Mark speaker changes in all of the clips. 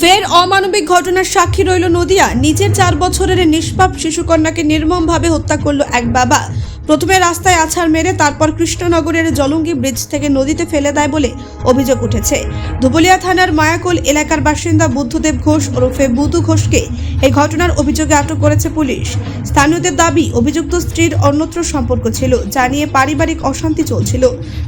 Speaker 1: ফের অমানবিক ঘটনার সাক্ষী রইল নদিয়া। নিজের চার বছরের নিষ্পাপ শিশুকন্যাকে নির্মমভাবে হত্যা করল এক বাবা। প্রথমে রাস্তায় আছাড় মেরে তারপর কৃষ্ণনগরের জলঙ্গি ব্রিজ থেকে নদীতে ফেলে দেয় বলে অভিযোগ উঠেছে। ধুবুলিয়া থানার মায়াকোল এলাকার বাসিন্দা বুদ্ধদেব ঘোষ ওরফে বুধু ঘোষকে এই ঘটনার অভিযোগে আটক করেছে পুলিশ। স্থানীয়দের দাবি, অভিযুক্ত স্ত্রীর অন্যত্র সম্পর্ক ছিল, যা নিয়ে পারিবারিক অশান্তি চলছিল।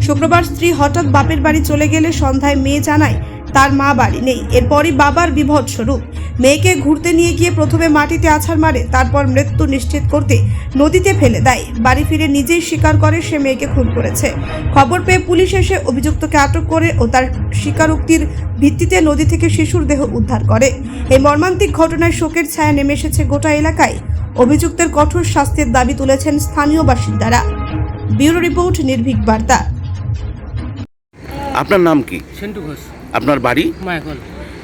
Speaker 1: শুক্রবার স্ত্রী হঠাৎ বাপের বাড়ি চলে গেলে সন্ধ্যায় মেয়ে জানায় তার মা বাড়ি নেই। এরপরই বাবার বিভৎস রূপ মেয়েকে ঘুরতে নিয়ে গিয়ে প্রথমে মাটিতে আছাড় মারে তারপর মৃত্যু নিশ্চিত করতে নদীতে ফেলে দেয়। বাড়ি ফিরে নিজেই স্বীকার করে সে মেয়েকে খুন করেছে। খবর পেয়ে পুলিশ এসে অভিযুক্তকে আটক করে ও তার স্বীকারোক্তির ভিত্তিতে নদী থেকে শিশুর দেহ উদ্ধার করে। এই মর্মান্তিক ঘটনায় শোকের ছায়া নেমে এসেছে গোটা এলাকায়। অভিযুক্তের কঠোর শাস্তির দাবি তুলেছেন স্থানীয় বাসিন্দারা। ব্যুরো রিপোর্ট নির্ভীক বার্তা।
Speaker 2: আপনার নাম কি?
Speaker 3: সেন্টু ঘোষ।
Speaker 2: আপনার বাড়ি?
Speaker 3: মায়াকল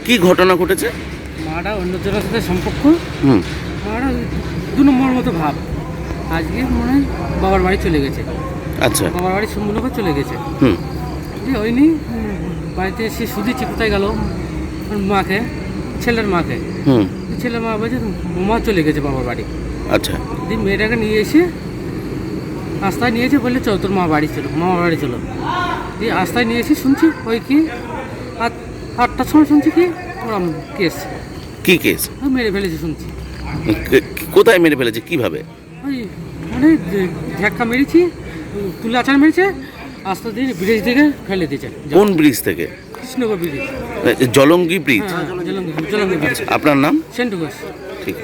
Speaker 2: কি ঘটনা ঘটেছে?
Speaker 3: মাটা অন্যজনের সাথে সম্পর্ক।
Speaker 2: হুম।
Speaker 3: মাটা দু নম্বর মতো ভাব। আজকে মনে হয় বাবার বাড়ি চলে গেছে।
Speaker 2: আচ্ছা।
Speaker 3: বাবার বাড়ি সম্পূর্ণ চলে গেছে।
Speaker 2: হুম।
Speaker 3: দিয়ে হয়নি উম, বাড়িতে এসে শুধুছি কোথায় গেল মাকে ছেলের মাকে।
Speaker 2: হুম।
Speaker 3: ছেলের মা বলছে মা চলে গেছে বাবার বাড়ি।
Speaker 2: আচ্ছা।
Speaker 3: দিয়ে মেয়েটাকে নিয়ে এসে রাস্তায় নিয়েছে বললে চল তোর মা বাড়ি চলো মামা বাড়ি চলো। দিয়ে আস্তায় নিয়ে এসে শুনছি ওই কি আট আটটার সময় শুনছি কি? ওরম কেস।
Speaker 2: কি কেস?
Speaker 3: মেরে ফেলেছে শুনছি।
Speaker 2: কোথায় মেরে ফেলেছে? কীভাবে?
Speaker 3: ওই মানে ধাক্কা মেরেছি তুলে আচার মেরেছে আস্তে দিয়ে ব্রিজ থেকে ফেলে দিয়েছে।
Speaker 2: কোন ব্রিজ থেকে?
Speaker 3: কৃষ্ণগর ব্রিজ।
Speaker 2: জলঙ্গি ব্রিজ?
Speaker 3: হ্যাঁ জলঙ্গি জলঙ্গি ব্রিজ।
Speaker 2: আপনার নাম?
Speaker 3: সেন্টু ঘোষ।
Speaker 2: ঠিক